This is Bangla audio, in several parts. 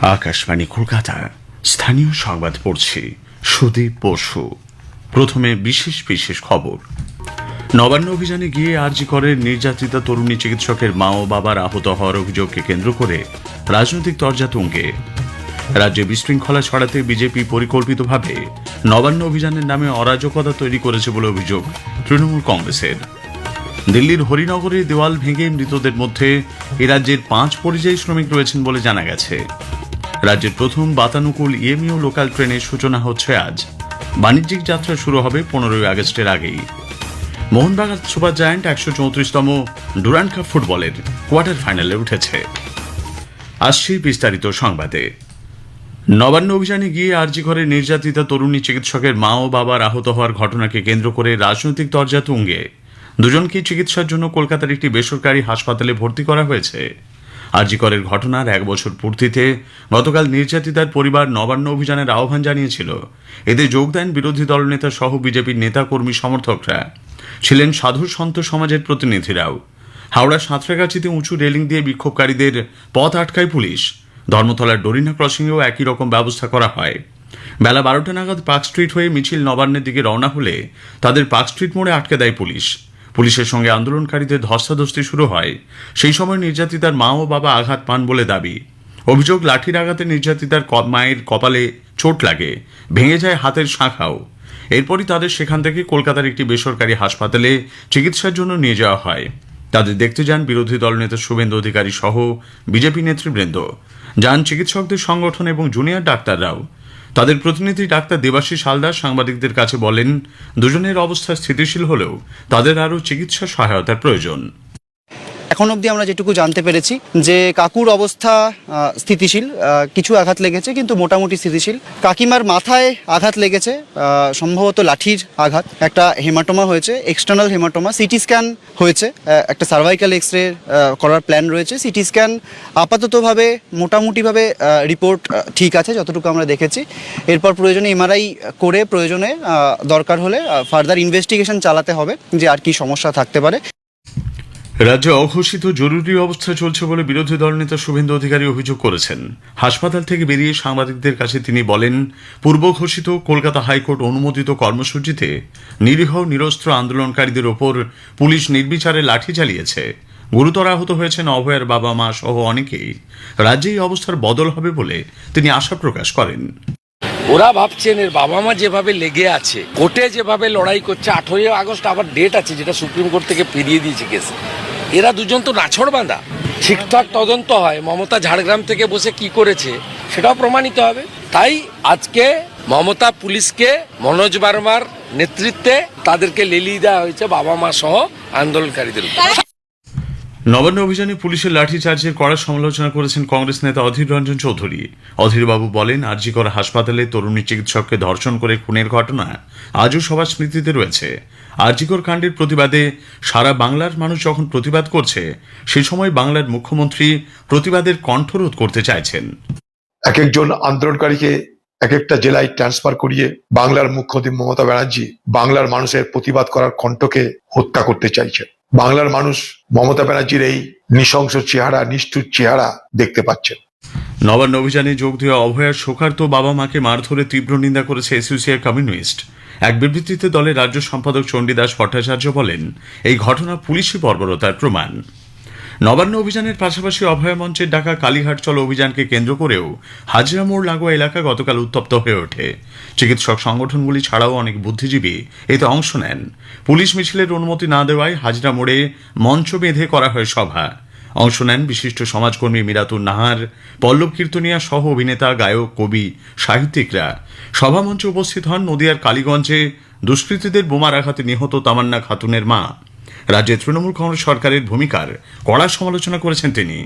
আকাশবাণী কলকাতা স্থানীয় সংবাদ পড়ছি সুদীপ বসু। প্রথমে বিশেষ বিশেষ খবর। নবান্ন অভিযানে গিয়ে আরজি করে নির্যাতিতা তরুণী চিকিৎসকের মা ও বাবার আহত হওয়ার অভিযোগকে কেন্দ্র করে রাজনৈতিক তরজা তুঙ্গে। রাজ্যে বিশৃঙ্খলা ছড়াতে বিজেপি পরিকল্পিতভাবে নবান্ন অভিযানের নামে অরাজকতা তৈরি করেছে বলে অভিযোগ তৃণমূল কংগ্রেসের। দিল্লির হরিনগরে দেওয়াল ভেঙে মৃতদের মধ্যে এ রাজ্যের পাঁচ পরিযায়ী শ্রমিক রয়েছেন বলে জানা গেছে। রাজ্যের প্রথম বাতানুকূল ইএমইউ লোকাল ট্রেনের সূচনা হচ্ছে আজ। বাণিজ্যিক যাত্রা শুরু হবে পনেরোই আগস্টের আগেই। মোহনবাগান সুপার জায়ান্ট একশো চৌত্রিশতম ডুরান্ড কাপ ফুটবলের কোয়ার্টার ফাইনালে উঠেছে। আসছি বিস্তারিত সংবাদে। নবান্ন অভিযানে গিয়ে আরজি ঘরে নির্যাতিতা তরুণী চিকিৎসকের মা ও বাবার আহত হওয়ার ঘটনাকে কেন্দ্র করে রাজনৈতিক দরজা তুঙ্গে। দুজনকে চিকিৎসার জন্য কলকাতার একটি বেসরকারি হাসপাতালে ভর্তি করা হয়েছে। আরজি করের ঘটনার এক বছর পূর্তিতে গতকাল নির্যাতিতার পরিবার নবান্ন অভিযানের আহ্বান জানিয়েছিল। এতে যোগ দেন বিরোধী দলনেতা সহ বিজেপির নেতা কর্মী সমর্থকরা। ছিলেন সাধু সন্ত সমাজের প্রতিনিধিরাও। হাওড়া সাঁতরাগাছিতে উঁচু রেলিং দিয়ে বিক্ষোভকারীদের পথ আটকায় পুলিশ। ধর্মতলার ডরিনা ক্রসিংয়েও একই রকম ব্যবস্থা করা হয়। বেলা বারোটা নাগাদ পার্ক স্ট্রিট হয়ে মিছিল নবান্নের দিকে রওনা হলে তাদের পার্ক স্ট্রিট মোড়ে আটকে দেয় পুলিশ। পুলিশের সঙ্গে আন্দোলনকারীদের ধস্তাধস্তি শুরু হয়। সেই সময় নির্যাতিতার মা ও বাবা আঘাত পান বলে দাবি। অভিযোগ, লাঠির আঘাতে নির্যাতিতার মায়ের কপালে চোট লাগে, ভেঙে যায় হাতের শাখাও। এরপরই তাদের সেখান থেকে কলকাতার একটি বেসরকারি হাসপাতালে চিকিৎসার জন্য নিয়ে যাওয়া হয়। তাদের দেখতে যান বিরোধী দলনেতা শুভেন্দু অধিকারী সহ বিজেপি নেতৃবৃন্দ। যান চিকিৎসকদের সংগঠন এবং জুনিয়র ডাক্তাররাও। তাদের প্রতিনিধি ডাক্তার দেবাশিস হালদার সাংবাদিকদের কাছে বলেন, দুজনের অবস্থা স্থিতিশীল হলেও তাদের আরও চিকিৎসা সহায়তার প্রয়োজন। এখন অবধি আমরা যেটুকু জানতে পেরেছি যে কাকুর অবস্থা স্থিতিশীল কিছু আঘাত লেগেছে, কিন্তু মোটামুটি স্থিতিশীল। কাকিমার মাথায় আঘাত লেগেছে সম্ভবত লাঠির আঘাত। একটা হেমাটোমা হয়েছে এক্সটার্নাল হেমাটোমা সিটি স্ক্যান হয়েছে একটা সার্ভাইকাল এক্স রে করার প্ল্যান রয়েছে। সিটি স্ক্যান আপাততভাবে মোটামুটিভাবে রিপোর্ট ঠিক আছে, যতটুকু আমরা দেখেছি। এরপর প্রয়োজনে এমআরআই করে, প্রয়োজনে দরকার হলে ফার্দার ইনভেস্টিগেশন চালাতে হবে যে আর কি সমস্যা থাকতে পারে। রাজ্যে অঘোষিত জরুরি অবস্থা চলছে বলে বিরোধী দলনেতা শুভেন্দু অধিকারী অভিযোগ করেছেন। হাসপাতাল থেকে বেরিয়ে সাংবাদিকদের কাছে তিনি বলেন, পূর্ব ঘোষিত কলকাতা হাইকোর্ট অনুমোদিত কর্মসূচিতে নিরীহ নিরস্ত্র আন্দোলনকারীদের ওপর পুলিশ নির্বিচারে লাঠি চালিয়েছে। গুরুতর আহত হয়েছেন অভয়ের বাবা মা সহ অনেকেই। রাজ্যে এই অবস্থার বদল হবে বলে তিনি আশা প্রকাশ করেন। ওরা ভাবছেন এর বাবা মা যেভাবে লেগে আছে, কোর্টে যেভাবে লড়াই করছে, আঠেরোই আগস্ট আবার ডেট আছে যেটা সুপ্রিম কোর্ট থেকে ফিরিয়ে দিয়েছে কেস এরা দুজন তো নাছড় বাঁধা ঠিকঠাক তদন্ত হয়, মমতা ঝাড়গ্রাম থেকে বসে কি করেছে সেটাও প্রমাণিত হবে। তাই আজকে মমতা পুলিশকে, মনোজ বার্মার নেতৃত্বে তাদেরকে লেলিয়ে দেওয়া হয়েছে বাবা মা সহ আন্দোলনকারীদের নবান্ন অভিযানে পুলিশের লাঠিচার্জের কড়া সমালোচনা করেছেন কংগ্রেস নেতা অধীর রঞ্জন চৌধুরী। অধীরবাবু বলেন, আরজিকর হাসপাতালে তরুণী চিকিৎসককে ধর্ষণ করে খুনের ঘটনা আজও সবার স্মৃতিতে রয়েছে। আরজিকর কাণ্ডের প্রতিবাদে সারা বাংলার মানুষ যখন প্রতিবাদ করছে সে সময় বাংলার মুখ্যমন্ত্রী প্রতিবাদের কণ্ঠরোধ করতে চাইছেন। এক একজন আন্দোলনকারীকে এক একটা জেলায় ট্রান্সফার করিয়ে বাংলার মুখ্যমন্ত্রী মমতা ব্যানার্জি বাংলার মানুষের প্রতিবাদ করার কণ্ঠকে হত্যা করতে চাইছেন। বাংলার মানুষ মমতা ব্যানার্জির এই নৃশংস চেহারা নিষ্ঠুর চেহারা দেখতে পাচ্ছেন। নবান্ন অভিযানে যোগ দেওয়া অভয়ার শোকার্ত বাবা মাকে মারধরে তীব্র নিন্দা করেছে এসোসিয়েট কমিউনিস্ট। এক বিবৃতিতে দলের রাজ্য সম্পাদক চণ্ডীদাস ভট্টাচার্য বলেন, এই ঘটনা পুলিশি বর্বরতার প্রমাণ। নবান্ন অভিযানের পাশাপাশি অভয় মঞ্চের ডাকা কালীঘাট চলো অভিযানকে কেন্দ্র করেও হাজিরা মোড় লাগোয়া এলাকা গতকাল উত্তপ্ত হয়ে ওঠে। চিকিৎসক সংগঠনগুলি ছাড়াও অনেক বুদ্ধিজীবী এতে অংশ নেন। পুলিশ মিছিলের অনুমতি না দেওয়ায় হাজিরা মোড়ে মঞ্চ বেঁধে করা হয় সভা। অংশ নেন বিশিষ্ট সমাজকর্মী মিরাতুর নাহার, পল্লব কীর্তনিয়া সহ অভিনেতা, গায়ক, কবি, সাহিত্যিকরা। সভামঞ্চে উপস্থিত হন নদিয়ার কালীগঞ্জে দুষ্কৃতীদের বোমার আঘাতে নিহত তামান্না খাতুনের মা। রাজ্যে তৃণমূল কংগ্রেস সরকারের ভূমিকার কড়া সমালোচনা করেছেন তিনি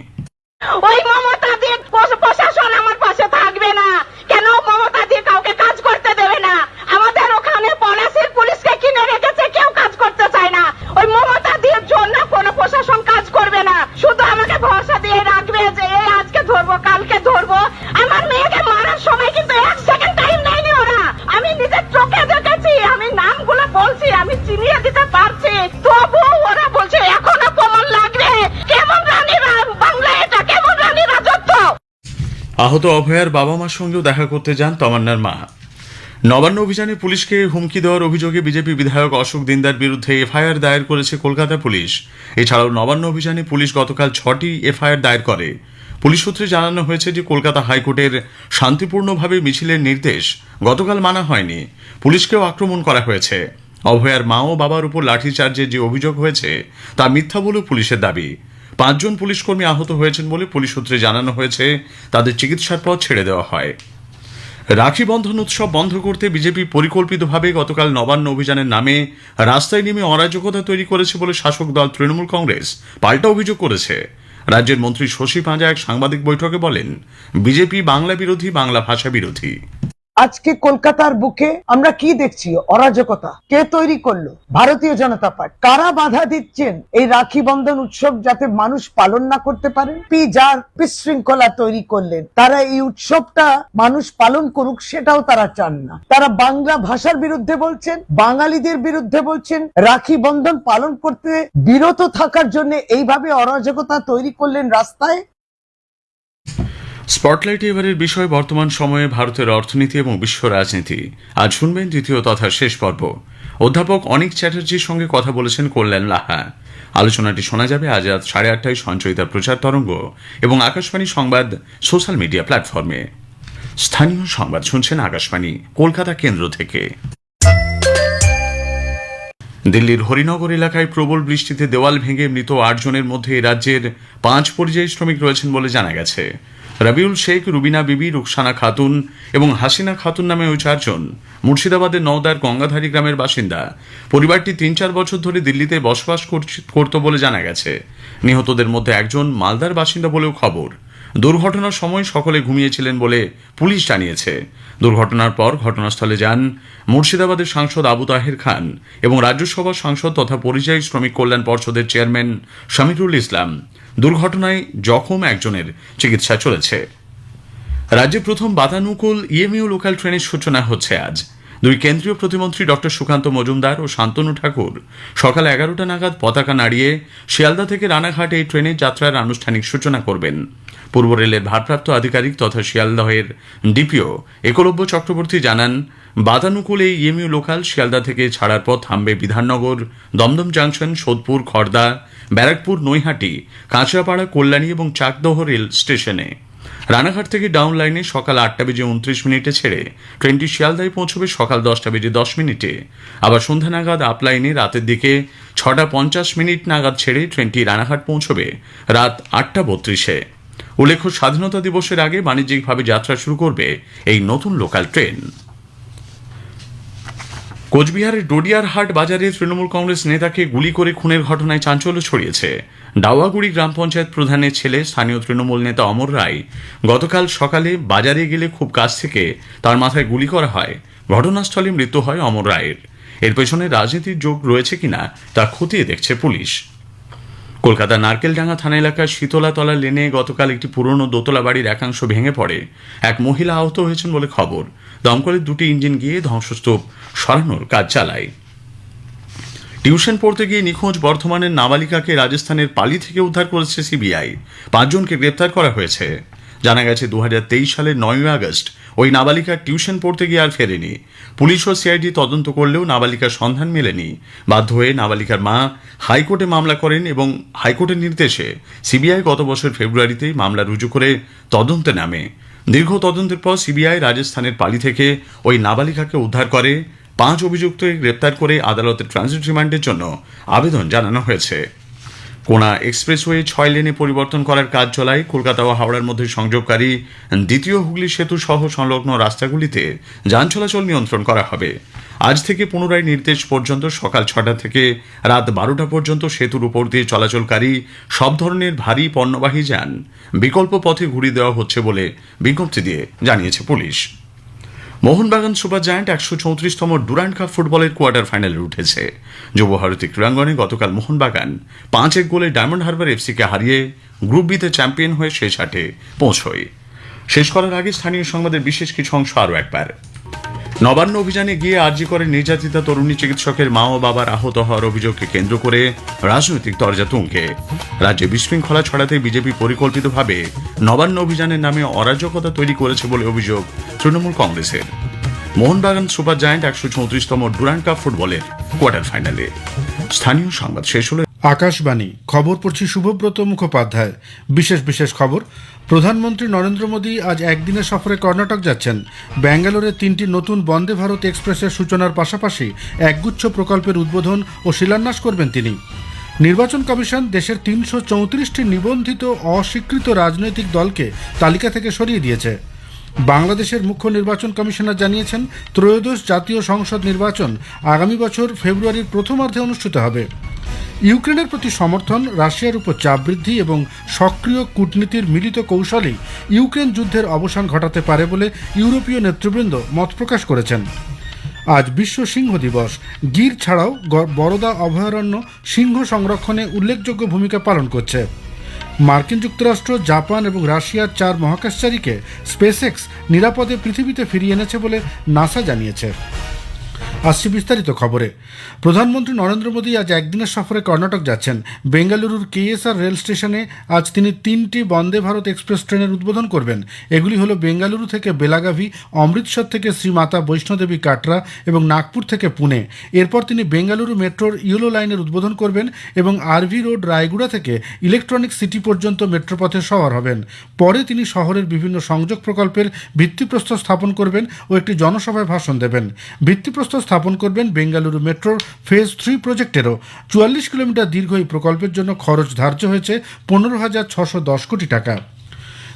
ওই মমতা দিয়ে প্রশ- প্রশাসন আমার পাশে থাকবে না কেন মমতা দিয়ে কাউকে কাজ করতে দেবে না আমাদের ওখানে পলাশির পুলিশকে কিনে রেখেছে কেউ কাজ করতে চায় না ওই মমতা দিয়ে জন্য কোনো প্রশাসন কাজ করবে না শুধু আমাকে ভরসা দিয়ে রাখবে যে এই আজকে ধরবো কালকে ধরবো আমার মেয়েকে মারার সময় কিন্তু এক সেকেন্ড টাইম নেয়নি ওরা আমি নিজের চোখে দেখেছি আমি নামগুলো বলছি আমি চিনিয়ে দিতে পারছি। তবু ওরা বলছে, এখনও প্রমাণ লাগবে। কেমন রানী বাংলা এটা? কেমন রানী রাজত্ব? আহত অভয়ার বাবা মার সঙ্গেও দেখা করতে যান তমান্নার মা। নবান্ন অভিযানে পুলিশকে হুমকি দেওয়ার অভিযোগে বিজেপি বিধায়ক অশোক দিনদার বিরুদ্ধে এফআইআর দায়ের করেছে কলকাতা পুলিশ। এছাড়াও নবান্ন অভিযানে পুলিশ গতকাল ছটি এফআইআর দায়ের করে। পুলিশ সূত্রে জানানো হয়েছে যে কলকাতা হাইকোর্টের শান্তিপূর্ণভাবে মিছিলের নির্দেশ গতকাল মানা হয়নি। পুলিশকেও আক্রমণ করা হয়েছে। অভয়ার মা ও বাবার উপর লাঠিচার্জের যে অভিযোগ হয়েছে, তা মিথ্যা বলেও পুলিশের দাবি। পাঁচজন পুলিশকর্মী আহত হয়েছেন বলে পুলিশ সূত্রে জানানো হয়েছে, তাদের চিকিৎসার পর ছেড়ে দেওয়া হয়। রাখি বন্ধন উৎসব বন্ধ করতে বিজেপি পরিকল্পিতভাবে গতকাল নবান্ন অভিযানের নামে রাস্তায় নেমে অরাজকতা তৈরি করেছে বলে শাসক দল তৃণমূল কংগ্রেস পাল্টা অভিযোগ করেছে। রাজ্যের মন্ত্রী শশী পাঁজা এক সাংবাদিক বৈঠকে বলেন, বিজেপি বাংলা বিরোধী, বাংলা ভাষা বিরোধী। আজকে কলকাতার বুকে আমরা কি দেখছি? অরাজকতা। কে তৈরি করল? ভারতীয় জনতা পার্টি। কারা বাধা দিচ্ছেন এই রাখি বন্ধন উৎসব যাতে মানুষ পালন না করতে পারেন পি যার বিশৃঙ্খলা তৈরি করলেন, তারা এই উৎসবটা মানুষ পালন করুক সেটাও তারা চান না। তারা বাংলা ভাষার বিরুদ্ধে বলছেন, বাঙালিদের বিরুদ্ধে বলছেন, রাখি বন্ধন পালন করতে বিরত থাকার জন্য এইভাবে অরাজকতা তৈরি করলেন রাস্তায়। স্পটলাইটে এবারের বিষয় বর্তমান সময়ে ভারতের অর্থনীতি এবং বিশ্ব রাজনীতি। আজ শুনবেন দ্বিতীয় তথা শেষ পর্ব। অধ্যাপক অনিক চ্যাটার্জির সঙ্গে কথা বলেছেন কল্যাণ লাহা। আলোচনাটি শোনা যাবে আজ রাত সাড়ে আটটায় সঞ্চয়িতা প্রচার তরঙ্গ এবং আকাশবাণী সংবাদ সোশ্যাল মিডিয়া প্ল্যাটফর্মে। স্থানীয় সংবাদ শুনছেন আকাশবাণী, কলকাতা কেন্দ্র থেকে। দিল্লির হরিনগর এলাকায় প্রবল বৃষ্টিতে দেওয়াল ভেঙে মৃত আটজনের মধ্যে রাজ্যের পাঁচ পরিযায়ী শ্রমিক রয়েছেন বলে জানা গেছে। রবিউল শেখ, রুবিনা বিবি, রুকসানা খাতুন এবং হাসিনা খাতুন নামে ওই চারজন। মুর্শিদাবাদের নওদার গঙ্গাধারী গ্রামের বাসিন্দা। পরিবারটি তিন চার বছর ধরে দিল্লিতে বসবাস করত বলে জানা গেছে। নিহতদের মধ্যে একজন মালদার বাসিন্দা বলেও খবর। দুর্ঘটনার সময় সকলে ঘুমিয়েছিলেন বলে পুলিশ জানিয়েছে। দুর্ঘটনার পর ঘটনাস্থলে যান মুর্শিদাবাদের সাংসদ আবু তাহের খান এবং রাজ্যসভার সাংসদ তথা পরিযায়ী শ্রমিক কল্যাণ পর্ষদের চেয়ারম্যান শামিরুল ইসলাম। দুর্ঘটনায় জখম একজনের চিকিৎসা চলেছে। রাজ্যে প্রথম বাতানুকূল ইএমইউ লোকাল ট্রেনের সূচনা হচ্ছে আজ। দুই কেন্দ্রীয় প্রতিমন্ত্রী ডক্টর সুকান্ত মজুমদার ও শান্তনু ঠাকুর সকাল এগারোটা নাগাদ পতাকা নাড়িয়ে শিয়ালদা থেকে রানাঘাট এই ট্রেনের যাত্রার আনুষ্ঠানিক সূচনা করবেন। পূর্ব রেলের ভারপ্রাপ্ত আধিকারিক তথা শিয়ালদহের ডিপিও একলব্য চক্রবর্তী জানান, বাতানুকূল এই ইএমইউ লোকাল শিয়ালদা থেকে ছাড়ার পর থামবে বিধাননগর, দমদম জাংশন, সোদপুর খড়দা ব্যারাকপুর, নৈহাটি, কাঁচরাপাড়া, কল্যাণী এবং চাকদহ রেল স্টেশনে। রানাঘাট থেকে ডাউন লাইনে সকাল আটটা বেজে উনত্রিশ মিনিটে ছেড়ে ট্রেনটি শিয়ালদায় পৌঁছবে সকাল দশটা বেজে দশ মিনিটে। আবার সন্ধ্যা নাগাদ আপ লাইনে রাতের দিকে ছটা পঞ্চাশ মিনিট নাগাদ ছেড়ে ট্রেনটি রানাঘাট পৌঁছবে রাত আটটা বত্রিশে। উল্লেখ্য, স্বাধীনতা দিবসের আগে বাণিজ্যিকভাবে যাত্রা শুরু করবে এই নতুন লোকাল ট্রেন। কোচবিহারের ডোডিয়ারহাট বাজারে তৃণমূল কংগ্রেস নেতাকে গুলি করে খুনের ঘটনায় চাঞ্চল্য ছড়িয়েছে। ডাওয়াগুড়ি গ্রাম পঞ্চায়েত প্রধানের ছেলে, স্থানীয় তৃণমূল নেতা অমর রায়, গতকাল সকালে বাজারে গেলে খুব কাছ থেকে তার মাথায় গুলি করা হয়। ঘটনাস্থলে মৃত্যু হয় অমর রায়ের। এর পেছনে রাজনীতির যোগ রয়েছে কিনা তা খতিয়ে দেখছে পুলিশ। কলকাতা নারকেলডাঙ্গা থানা এলাকার শীতলাতলা লেনে গতকাল একটি পুরনো দোতলা বাড়ির একাংশ ভেঙে পড়ে। এক মহিলা আহত হয়েছেন বলে খবর। দমকলের দুটি ইঞ্জিন গিয়ে ধ্বংসস্তূপ সরানোর কাজ চালায়। টিউশন পড়তে গিয়ে নিখোঁজ বর্ধমানের নাবালিকাকে রাজস্থানের পালি থেকে উদ্ধার করেছে সিবিআই। পাঁচজনকে গ্রেপ্তার করা হয়েছে। জানা গেছে দু হাজার তেইশ সালের নয়ই আগস্ট ওই নাবালিকা টিউশন পড়তে গিয়ে আর ফেরেনি। পুলিশ ও সিআইডি তদন্ত করলেও নাবালিকার সন্ধান মেলেনি। বাধ্য হয়ে নাবালিকার মা হাইকোর্টে মামলা করেন এবং হাইকোর্টের নির্দেশে সিবিআই গত বছর ফেব্রুয়ারিতেই মামলা রুজু করে তদন্তে নামে। দীর্ঘ তদন্তের পর সিবিআই রাজস্থানের পালি থেকে ওই নাবালিকাকে উদ্ধার করে পাঁচ অভিযুক্তকে গ্রেপ্তার করে আদালতে ট্রানজিট রিমান্ডের জন্য আবেদন জানানো হয়েছে। কোনা এক্সপ্রেসওয়ে ছয় লেনে পরিবর্তন করার কাজ চলায় কলকাতা ও হাওড়ার মধ্যে সংযোগকারী দ্বিতীয় হুগলি সেতু সহ সংলগ্ন রাস্তাগুলিতে যান চলাচল নিয়ন্ত্রণ করা হবে। আজ থেকে পুনরায় নির্দেশ পর্যন্ত সকাল ছটা থেকে রাত বারোটা পর্যন্ত সেতুর উপর দিয়ে চলাচলকারী সব ধরনের ভারী পণ্যবাহী যান বিকল্প পথে ঘুরিয়ে দেওয়া হচ্ছে বলে বিজ্ঞপ্তি দিয়ে জানিয়েছে পুলিশ। মোহনবাগান সুপার জায়ান্ট একশো চৌত্রিশতম ডুরান্ড কাপ ফুটবলের কোয়ার্টার ফাইনালে উঠেছে। যুবভারতী ক্রীড়াঙ্গনে গতকাল মোহনবাগান পাঁচ এক গোলে ডায়মন্ড হারবার এফসিকে হারিয়ে গ্রুপ বিতে চ্যাম্পিয়ন হয়ে শেষ আটে পৌঁছয়। শেষ করার আগে স্থানীয় সংবাদের বিশেষ কিছু অংশ আরও একবার। নবান্ন অভিযানে গিয়ে আর্জি করে নির্যাতিতা তরুণী চিকিৎসকের মা ও বাবার আহত হওয়ার অভিযোগকে কেন্দ্র করে রাজনৈতিক তরজা তুঙ্গে। রাজ্যে বিশৃঙ্খলা ছড়াতে বিজেপি পরিকল্পিতভাবে নবান্ন অভিযানের নামে অরাজকতা তৈরি করেছে বলে অভিযোগ তৃণমূল কংগ্রেসের। মোহনবাগান সুপার জায়ান্ট একশো চৌত্রিশতম ডুরান্ড কাপ ফুটবলের কোয়ার্টার ফাইনালে। স্থানীয় সংবাদ শেষ হলো আকাশবাণী। খবর পড়ছি শুভব্রত মুখোপাধ্যায়। বিশেষ বিশেষ খবর, প্রধানমন্ত্রী নরেন্দ্র মোদী আজ একদিনের সফরে কর্ণাটক যাচ্ছেন। ব্যাঙ্গালোরে তিনটি নতুন বন্দে ভারত এক্সপ্রেসের সূচনার পাশাপাশি একগুচ্ছ প্রকল্পের উদ্বোধন ও শিলান্যাস করবেন তিনি। নির্বাচন কমিশন দেশের তিনশো চৌত্রিশটি নিবন্ধিত অস্বীকৃত রাজনৈতিক দলকে তালিকা থেকে সরিয়ে দিয়েছে। বাংলাদেশের মুখ্য নির্বাচন কমিশনার জানিয়েছেন, ত্রয়োদশ জাতীয় সংসদ নির্বাচন আগামী বছর ফেব্রুয়ারির প্রথমার্ধে অনুষ্ঠিত হবে। ইউক্রেনের প্রতি সমর্থন, রাশিয়ার উপর চাপ বৃদ্ধি এবং সক্রিয় কূটনীতির মিলিত কৌশলই ইউক্রেন যুদ্ধের অবসান ঘটাতে পারে বলে ইউরোপীয় নেতৃবৃন্দ মত প্রকাশ করেছেন। আজ বিশ্ব সিংহ দিবস। গির ছাড়াও বরদা অভয়ারণ্য সিংহ সংরক্ষণে উল্লেখযোগ্য ভূমিকা পালন করছে। মার্কিন যুক্তরাষ্ট্র, জাপান এবং রাশিয়ার চার মহাকাশচারীকে স্পেসএক্স নিরাপদে পৃথিবীতে ফিরিয়ে এনেছে বলে নাসা জানিয়েছে। আসছে বিস্তারিত খবরে। প্রধানমন্ত্রী নরেন্দ্র মোদী আজ একদিনের সফরে কর্ণাটক যাচ্ছেন। বেঙ্গালুরুর কেএসআর রেল স্টেশনে আজ তিনি তিনটি বন্দে ভারত এক্সপ্রেস ট্রেনের উদ্বোধন করবেন। এগুলি হলো বেঙ্গালুরু থেকে বেলাগাভি, অমৃতসর থেকে শ্রীমাতা বৈষ্ণোদেবী কাটরা এবং নাগপুর থেকে পুনে। এরপর তিনি বেঙ্গালুরু মেট্রোর ইয়েলো লাইনের উদ্বোধন করবেন এবং আরভি রোড রায়গুড়া থেকে ইলেকট্রনিক সিটি পর্যন্ত মেট্রোপথে সওয়ার হবেন। পরে তিনি শহরের বিভিন্ন সংযোগ প্রকল্পের ভিত্তিপ্রস্তর স্থাপন করবেন ও একটি জনসভায় ভাষণ দেবেন। ভিত্তিপ্রস্তর স্থাপন করবেন বেঙ্গালুরু মেট্রোর ফেজ থ্রি প্রজেক্টেরও। চুয়াল্লিশ কিলোমিটার দীর্ঘ এই প্রকল্পের জন্য খরচ ধার্য হয়েছে পনেরো হাজার ছশো দশ কোটি টাকা।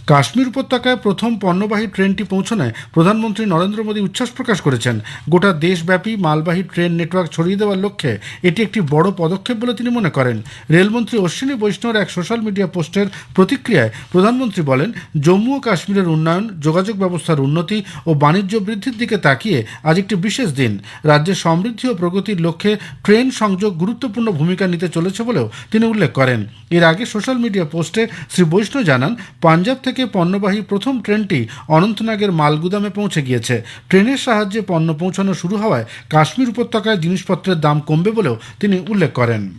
কাশ্মীর উপত্যকায় প্রথম পণ্যবাহী ট্রেনটি পৌঁছানোয় প্রধানমন্ত্রী নরেন্দ্র মোদী উচ্ছ্বাস প্রকাশ করেছেন। গোটা দেশব্যাপী মালবাহী ট্রেন নেটওয়ার্ক ছড়িয়ে দেওয়ার লক্ষ্যে এটি একটি বড় পদক্ষেপ বলে তিনি মনে করেন। রেলমন্ত্রী অশ্বিনী বৈষ্ণবের এক সোশ্যাল মিডিয়া পোস্টের প্রতিক্রিয়ায় প্রধানমন্ত্রী বলেন, জম্মু ও কাশ্মীরের উন্নয়ন, যোগাযোগ ব্যবস্থার উন্নতি ও বাণিজ্য বৃদ্ধির দিকে তাকিয়ে আজ একটি বিশেষ দিন। রাজ্যের সমৃদ্ধি ও প্রগতির লক্ষ্যে ট্রেন সংযোগ গুরুত্বপূর্ণ ভূমিকা নিতে চলেছে বলেও তিনি উল্লেখ করেন। এর আগে সোশ্যাল মিডিয়া পোস্টে শ্রী বৈষ্ণব জানান, পাঞ্জাব থেকে পণ্যবাহী প্রথম ট্রেনটি অনন্তনাগের মালগুদামে পৌঁছে গিয়েছে। ট্রেনের সাহায্যে পণ্য পৌঁছানো শুরু হওয়ায় কাশ্মীর উপত্যকায় জিনিসপত্রের দাম কমবে বলেও তিনি উল্লেখ করেন।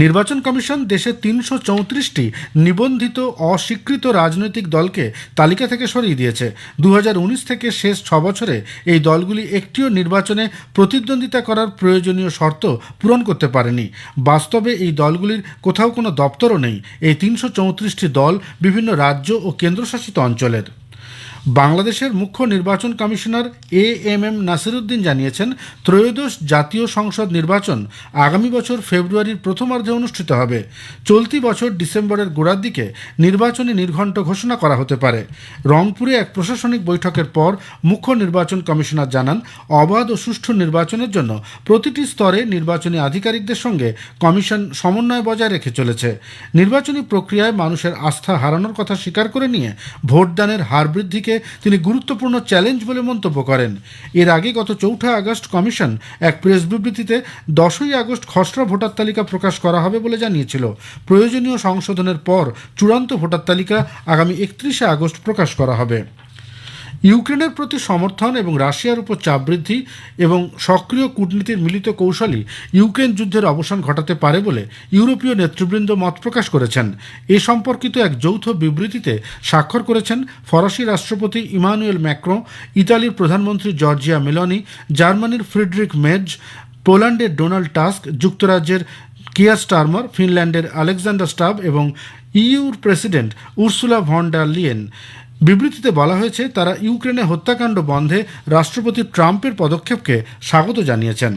নির্বাচন কমিশন দেশের তিনশো চৌত্রিশটি নিবন্ধিত অস্বীকৃত রাজনৈতিক দলকে তালিকা থেকে সরিয়ে দিয়েছে। দু হাজার উনিশ থেকে শেষ ছ বছরে এই দলগুলি একটিও নির্বাচনে প্রতিদ্বন্দ্বিতা করার প্রয়োজনীয় শর্ত পূরণ করতে পারেনি। বাস্তবে এই দলগুলির কোথাও কোনো দপ্তরও নেই। এই তিনশো চৌত্রিশটি দল বিভিন্ন রাজ্য ও কেন্দ্রশাসিত অঞ্চলের। বাংলাদেশের মুখ্য নির্বাচন commissioner A M M Nasiruddin জানিয়েছেন, ত্রয়োদশ জাতীয় সংসদ নির্বাচন আগামী বছর ফেব্রুয়ারির প্রথমার্ধে অনুষ্ঠিত হবে। চলতি বছর ডিসেম্বরের গোড়ার দিকে নির্বাচনী নির্ঘণ্ট ঘোষণা করা হতে পারে। রংপুরে এক প্রশাসনিক বৈঠকের পর মুখ্য নির্বাচন কমিশনার জানান, অবাধ ও সুষ্ঠু নির্বাচনের জন্য প্রতিটি স্তরে নির্বাচনী আধিকারিকদের সঙ্গে কমিশন সমন্বয় বজায় রেখে চলেছে। নির্বাচনী প্রক্রিয়ায় মানুষের আস্থা হারানোর কথা স্বীকার করে নিয়ে ভোটদানের হার বৃদ্ধিকে তিনি গুরুত্বপূর্ণ চ্যালেঞ্জ বলে মন্তব্য করেন। এর আগে গত চৌঠা আগস্ট কমিশন এক প্রেস বিবৃতিতে দশই আগস্ট খসড়া ভোটার তালিকা প্রকাশ করা হবে বলে জানিয়েছিল। প্রয়োজনীয় সংশোধনের পর চূড়ান্ত ভোটার তালিকা আগামী একত্রিশে আগস্ট প্রকাশ করা হবে। ইউক্রেনের প্রতি সমর্থন এবং রাশিয়ার উপর চাপ বৃদ্ধি এবং সক্রিয় কূটনীতির মিলিত কৌশলই ইউক্রেন যুদ্ধের অবসান ঘটাতে পারে বলে ইউরোপীয় নেতৃবৃন্দ মত প্রকাশ করেছেন। এ সম্পর্কিত এক যৌথ বিবৃতিতে স্বাক্ষর করেছেন ফরাসি রাষ্ট্রপতি ইমানুয়েল ম্যাক্রো ইতালির প্রধানমন্ত্রী জর্জিয়া মেলনি, জার্মানির ফ্রিডরিক মেজ, পোল্যান্ডের ডোনাল্ড টাস্ক, যুক্তরাজ্যের কিয়া স্টারমার, ফিনল্যান্ডের আলেকজান্ডার স্টাব এবং ইইউর president Ursula von der Leyen. বিবৃতিতে বলা হয়েছে তারা ইউক্রেনে হত্যাকাণ্ড বন্ধে রাষ্ট্রপতি ট্রাম্পের পদক্ষেপকে স্বাগত জানিয়েছেন।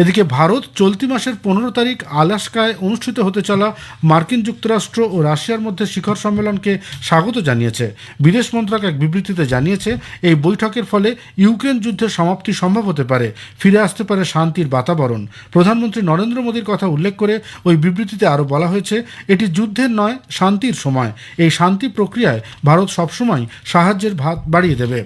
এদিকে ভারত চলতি মাসের পনেরো তারিখ আলাস্কায় অনুষ্ঠিত হতে চলা মার্কিন যুক্তরাষ্ট্র ও রাশিয়ার মধ্যে শিখর সম্মেলনকে স্বাগত জানিয়েছে। বিদেশ মন্ত্রক এক বিবৃতিতে জানিয়েছে, এই বৈঠকের ফলে ইউক্রেন যুদ্ধের সমাপ্তি সম্ভব হতে পারে, ফিরে আসতে পারে শান্তির বাতাবরণ। প্রধানমন্ত্রী নরেন্দ্র মোদীর কথা উল্লেখ করে ওই বিবৃতিতে আরও বলা হয়েছে, এটি যুদ্ধের নয়, শান্তির সময়। এই শান্তি প্রক্রিয়ায় ভারত সবসময় সাহায্যের ভাত বাড়িয়ে দেবে।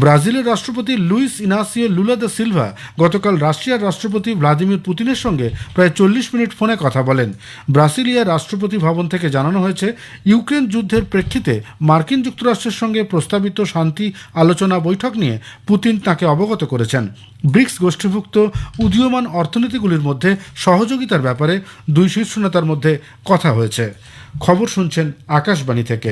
ব্রাজিলের রাষ্ট্রপতি Luiz Inacio Lula da Silva গতকাল রাশিয়ার রাষ্ট্রপতি ভ্লাদিমির পুতিনের সঙ্গে প্রায় চল্লিশ মিনিট ফোনে কথা বলেন। ব্রাসিলিয়ার রাষ্ট্রপতি ভবন থেকে জানানো হয়েছে, ইউক্রেন যুদ্ধের প্রেক্ষিতে মার্কিন যুক্তরাষ্ট্রের সঙ্গে প্রস্তাবিত শান্তি আলোচনা বৈঠক নিয়ে পুতিন তাকে অবগত করেছেন। ব্রিক্স গোষ্ঠীভুক্ত উদীয়মান অর্থনীতিগুলির মধ্যে সহযোগিতার ব্যাপারে দুই শীর্ষ নেতার মধ্যে কথা হয়েছে। খবর শুনছেন আকাশবাণী থেকে।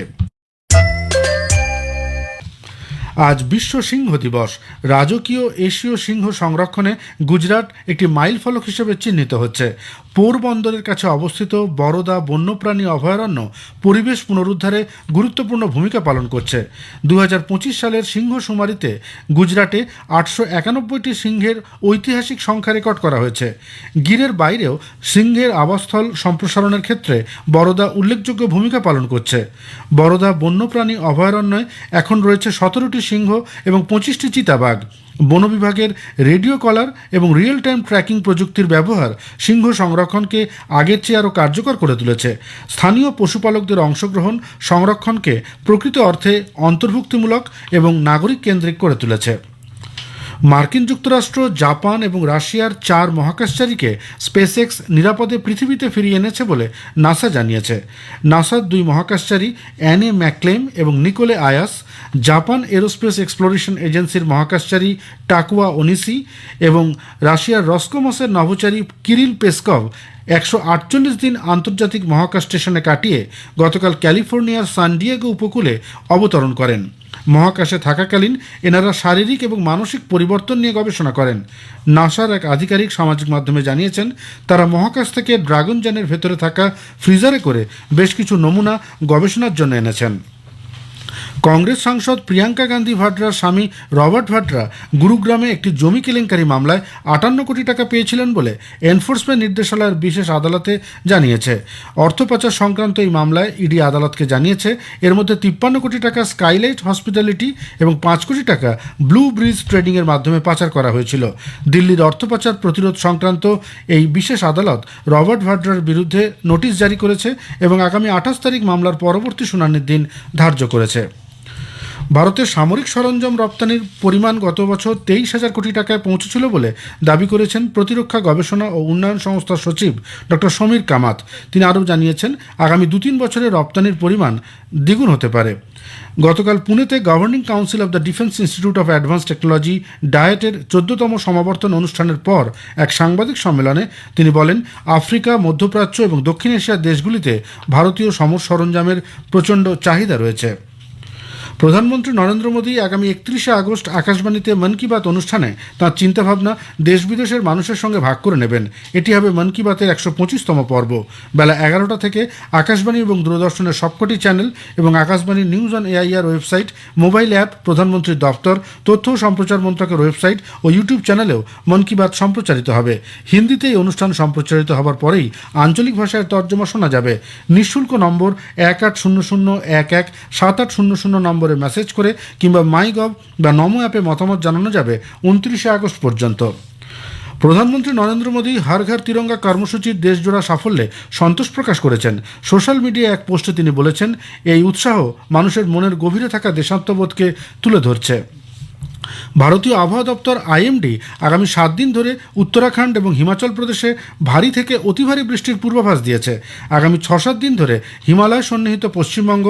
আজ বিশ্ব সিংহ দিবস। রাজকীয় এশীয় সিংহ সংরক্ষণে গুজরাট একটি মাইল ফলক হিসেবে চিহ্নিত হচ্ছে। পোরবন্দরের কাছে অবস্থিত বরদা বন্যপ্রাণী অভয়ারণ্য পরিবেশ পুনরুদ্ধারে গুরুত্বপূর্ণ ভূমিকা পালন করছে। দু হাজার পঁচিশ সালের সিংহ শুমারিতে গুজরাটে আটশো একানব্বইটি সিংহের ঐতিহাসিক সংখ্যা রেকর্ড করা হয়েছে। গিরের বাইরেও সিংহের আবাসস্থল সম্প্রসারণের ক্ষেত্রে বরদা উল্লেখযোগ্য ভূমিকা পালন করছে। বরদা বন্যপ্রাণী অভয়ারণ্যে এখন রয়েছে সতেরোটি সিংহ এবং পঁচিশটি চিতাবাঘ। বন বিভাগের রেডিও কলার এবং রিয়েল টাইম ট্র্যাকিং প্রযুক্তির ব্যবহার সিংহ সংরক্ষণকে আগের চেয়ে আরও কার্যকর করে তুলেছে। স্থানীয় পশুপালকদের অংশগ্রহণ সংরক্ষণকে প্রকৃত অর্থে অন্তর্ভুক্তিমূলক এবং নাগরিক কেন্দ্রিক করে তুলেছে। মার্কিন যুক্তরাষ্ট্র, জাপান এবং রাশিয়ার চার মহাকাশচারীকে স্পেসএক্স নিরাপদে পৃথিবীতে ফিরিয়ে এনেছে বলে নাসা জানিয়েছে। নাসার দুই মহাকাশচারী, অ্যানে ম্যাকলেম এবং নিকোলে আয়াস, জাপান এরোস্পেস এক্সপ্লোরেশন এজেন্সির মহাকাশচারী টাকুয়া ওনিসি এবং রাশিয়ার রসকোমসের নভোচারী কিরিল পেসকভ একশো আটচল্লিশ দিন আন্তর্জাতিক মহাকাশ স্টেশনে কাটিয়ে গতকাল ক্যালিফোর্নিয়ার সানডিয়েগো উপকূলে অবতরণ করেন। মহাকাশে থাকাকালীন এনারা শারীরিক এবং মানসিক পরিবর্তন নিয়ে গবেষণা করেন। নাসার এক আধিকারিক সামাজিক মাধ্যমে জানিয়েছেন, তারা মহাকাশ থেকে ড্রাগন যানের ভেতরে থাকা ফ্রিজারে করে বেশ কিছু নমুনা গবেষণার জন্য এনেছেন। কংগ্রেস সাংসদ প্রিয়াঙ্কা গান্ধী ভাড্রার স্বামী রবার্ট ভাড্রা গুরুগ্রামে একটি জমি কেলেঙ্কারি মামলায় আটান্ন কোটি টাকা পেয়েছিলেন বলে এনফোর্সমেন্ট নির্দেশালয়ের বিশেষ আদালতে জানিয়েছে। অর্থ পাচার সংক্রান্ত এই মামলায় ইডি আদালতকে জানিয়েছে, এর মধ্যে তিপ্পান্ন কোটি টাকা স্কাইলাইট, হসপিটালিটি এবং পাঁচ কোটি টাকা ব্লু ব্রিজ ট্রেডিংয়ের মাধ্যমে পাচার করা হয়েছিল। দিল্লির অর্থ পাচার প্রতিরোধ সংক্রান্ত এই বিশেষ আদালত রবার্ট ভাড্রার বিরুদ্ধে নোটিশ জারি করেছে এবং আগামী আঠাশ তারিখ মামলার পরবর্তী শুনানির দিন ধার্য করেছে। ভারতের সামরিক সরঞ্জাম রপ্তানির পরিমাণ গত বছর তেইশ হাজার কোটি টাকায় পৌঁছেছিল বলে দাবি করেছেন প্রতিরক্ষা গবেষণা ও উন্নয়ন সংস্থার সচিব ডক্টর সমীর কামাত। তিনি আরও জানিয়েছেন, আগামী দু তিন বছরে রপ্তানির পরিমাণ দ্বিগুণ হতে পারে। গতকাল পুনেতে governing council of the defence institute of advance technology ডায়েটের চোদ্দতম সমাবর্তন অনুষ্ঠানের পর এক সাংবাদিক সম্মেলনে তিনি বলেন, আফ্রিকা, মধ্যপ্রাচ্য এবং দক্ষিণ এশিয়ার দেশগুলিতে ভারতীয় সমর সরঞ্জামের প্রচণ্ড চাহিদা রয়েছে। প্রধানমন্ত্রী নরেন্দ্র মোদী আগামী একত্রিশে আগস্ট আকাশবাণীতে মন কি বাত অনুষ্ঠানে তাঁর চিন্তাভাবনা দেশ বিদেশের মানুষের সঙ্গে ভাগ করে নেবেন। এটি হবে মন কি বাতের একশো পঁচিশতম পর্ব। বেলা এগারোটা থেকে আকাশবাণী এবং দূরদর্শনের সবকটি চ্যানেল এবং Akashvani news on AIR website, mobile app, প্রধানমন্ত্রীর দপ্তর, তথ্য ও সম্প্রচার মন্ত্রকের ওয়েবসাইট ও ইউটিউব চ্যানেলেও মন কি বাত সম্প্রচারিত হবে। হিন্দিতে এই অনুষ্ঠান সম্প্রচারিত হবার পরেই আঞ্চলিক ভাষায় তর্জমা শোনা যাবে। নিঃশুল্ক নম্বর এক আট শূন্য শূন্য এক এক সাত আট শূন্য শূন্য নম্বরে মেসেজ করে কিংবা মাই গভ বা নমো অ্যাপে মতামত জানানো যাবে উনত্রিশে আগস্ট পর্যন্ত। প্রধানমন্ত্রী নরেন্দ্র মোদী হার ঘর তিরঙ্গা কর্মসূচির দেশজোড়া সাফল্যে সন্তোষ প্রকাশ করেছেন। সোশ্যাল মিডিয়ায় এক পোস্টে তিনি বলেছেন, এই উৎসাহ মানুষের মনের গভীরে থাকা দেশাত্মবোধকে তুলে ধরছে। ভারতীয় আবহাওয়া দপ্তর আইএমডি আগামী সাত দিন ধরে উত্তরাখণ্ড এবং হিমাচল প্রদেশে ভারী থেকে অতি ভারী বৃষ্টির পূর্বাভাস দিয়েছে। আগামী ছ সাত দিন ধরে হিমালয় সন্নিহিত পশ্চিমবঙ্গ,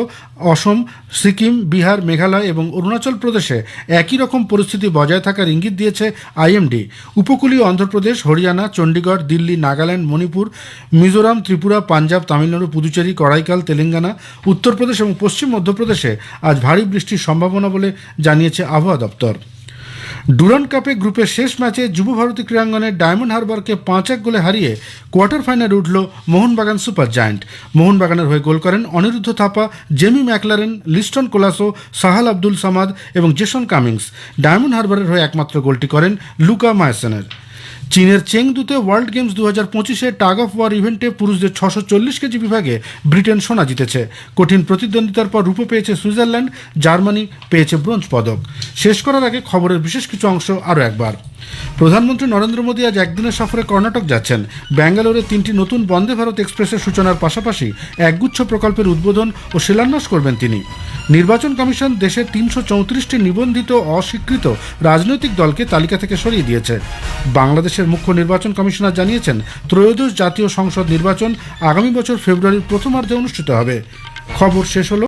অসম, সিকিম, বিহার, মেঘালয় এবং অরুণাচল প্রদেশে একই রকম পরিস্থিতি বজায় থাকার ইঙ্গিত দিয়েছে আইএমডি। উপকূলীয় অন্ধ্রপ্রদেশ, হরিয়ানা, চণ্ডীগড়, দিল্লি, নাগাল্যান্ড, মণিপুর, মিজোরাম, ত্রিপুরা, পাঞ্জাব, তামিলনাড়ু, পুদুচেরি, কড়াইকাল, তেলেঙ্গানা, উত্তরপ্রদেশ এবং পশ্চিম মধ্যপ্রদেশে আজ ভারী বৃষ্টির সম্ভাবনা বলে জানিয়েছে আবহাওয়া দপ্তর। ডুরান্ড কাপে গ্রুপের শেষ ম্যাচে যুব ভারতী ক্রীড়াঙ্গনে ডায়মন্ড হারবারকে পাঁচ এক গোলে হারিয়ে কোয়ার্টার ফাইনালে উঠল মোহনবাগান সুপার জায়ান্ট। মোহনবাগানের হয়ে গোল করেন অনিরুদ্ধ থাপা, জেমি ম্যাকলারেন, লিস্টন কোলাসো, সাহাল আব্দুল সামাদ এবং জেসন কামিংস। ডায়মন্ড হারবারের হয়ে একমাত্র গোলটি করেন লুকা মায়াসেনের। চীনের চেংদুতে ওয়ার্ল্ড গেমস দু হাজার পঁচিশে টাগ অফ ওয়ার ইভেন্টে পুরুষদের ছশো চল্লিশ কেজি বিভাগে ব্রিটেন সোনা জিতেছে। কঠিন প্রতিদ্বন্দ্বিতার পর রূপো পেয়েছে সুইজারল্যান্ড, জার্মানি পেয়েছে ব্রোঞ্জ পদক। শেষ করার আগে খবরের বিশেষ কিছু অংশ আরও একবার। প্রধানমন্ত্রী নরেন্দ্র মোদী আজ একদিনের সফরে কর্ণাটক যাচ্ছেন। ব্যাঙ্গালোরে তিনটি নতুন বন্দে ভারত এক্সপ্রেসের সূচনার পাশাপাশি একগুচ্ছ প্রকল্পের উদ্বোধন ও শিলান্যাস করবেন তিনি। নির্বাচন কমিশন দেশের তিনশো চৌত্রিশটি নিবন্ধিত অস্বীকৃত রাজনৈতিক দলকে তালিকা থেকে সরিয়ে দিয়েছে। বাংলাদেশের মুখ্য নির্বাচন কমিশনার জানিয়েছেন, ত্রয়োদশ জাতীয় সংসদ নির্বাচন আগামী বছর ফেব্রুয়ারির প্রথমার্ধে অনুষ্ঠিত হবে। খবর শেষ হলো।